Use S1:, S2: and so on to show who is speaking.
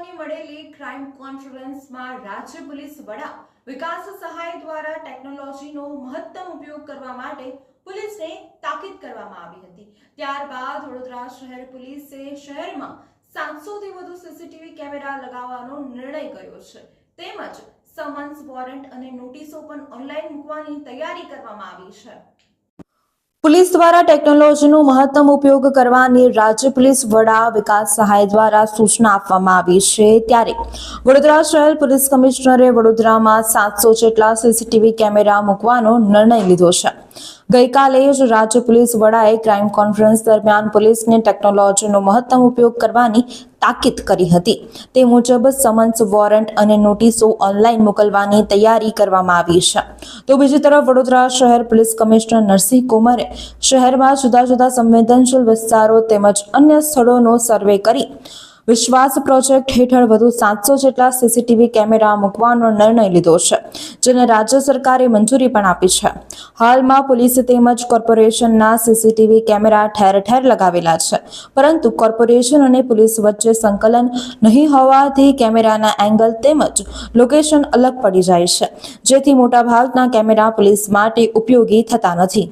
S1: વડાઓની મળેલી ક્રાઇમ કોન્ફરન્સમાં રાજ્ય પોલીસ વડા વિકાસ સહાય દ્વારા ટેકનોલોજીનો મહત્તમ ઉપયોગ કરવા માટે પોલીસને તાકીદ કરવામાં આવી હતી. ત્યારબાદ વડોદરા શહેર પોલીસે શહેરમાં સાતસોથી વધુ સીસીટીવી કેમેરા લગાવવાનો નિર્ણય કર્યો છે. તેમજ સમન્સ વોરંટ અને નોટિસો પણ ઓનલાઈન મૂકવાની તૈયારી કરવામાં આવી છે. પોલીસ દ્વારા ટેકનોલોજીનો મહત્તમ ઉપયોગ કરવાની રાજ્ય પોલીસ વડા વિકાસ સહાય દ્વારા સૂચના આપવામાં આવી છે ત્યારે વડોદરા શહેર પોલીસ કમિશનરે વડોદરામાં સાતસો જેટલા સીસીટીવી કેમેરા મૂકવાનો નિર્ણય લીધો છે. ગઈકાલે જ રાજ્ય પોલીસ વડાએ ક્રાઇમ કોન્ફરન્સ દરમિયાન પોલીસને ટેકનોલોજીનો મહત્તમ ઉપયોગ કરવાની તાકીદ કરી હતી. તે મુજબ સમન્સ વોરંટ અને નોટિસો ઓનલાઈન મોકલવાની તૈયારી કરવામાં આવી છે. તો બીજી તરફ વડોદરા શહેર પોલીસ કમિશનર નરસિંહ કુમારે શહેરમાં જુદા જુદા સંવેદનશીલ વિસ્તારો તેમજ અન્ય સ્થળોનો સર્વે કરી વિશ્વાસ પ્રોજેક્ટ હેઠળ વધુ સાતસો જેટલા સીસીટીવી કેમેરા મૂકવાનો નિર્ણય લીધો છે. જેને રાજ્ય સરકારે મંજૂરી પણ આપી છે. હાલમાં પોલીસ તેમજ કોર્પોરેશનના સીસીટીવી કેમેરા ઠેર ઠેર લગાવેલા છે. પરંતુ કોર્પોરેશન અને પોલીસ વચ્ચે સંકલન નહીં હોવાથી કેમેરાના એંગલ તેમજ લોકેશન અલગ પડી જાય છે. જેથી મોટાભાગના કેમેરા પોલીસ માટે ઉપયોગી થતા નથી.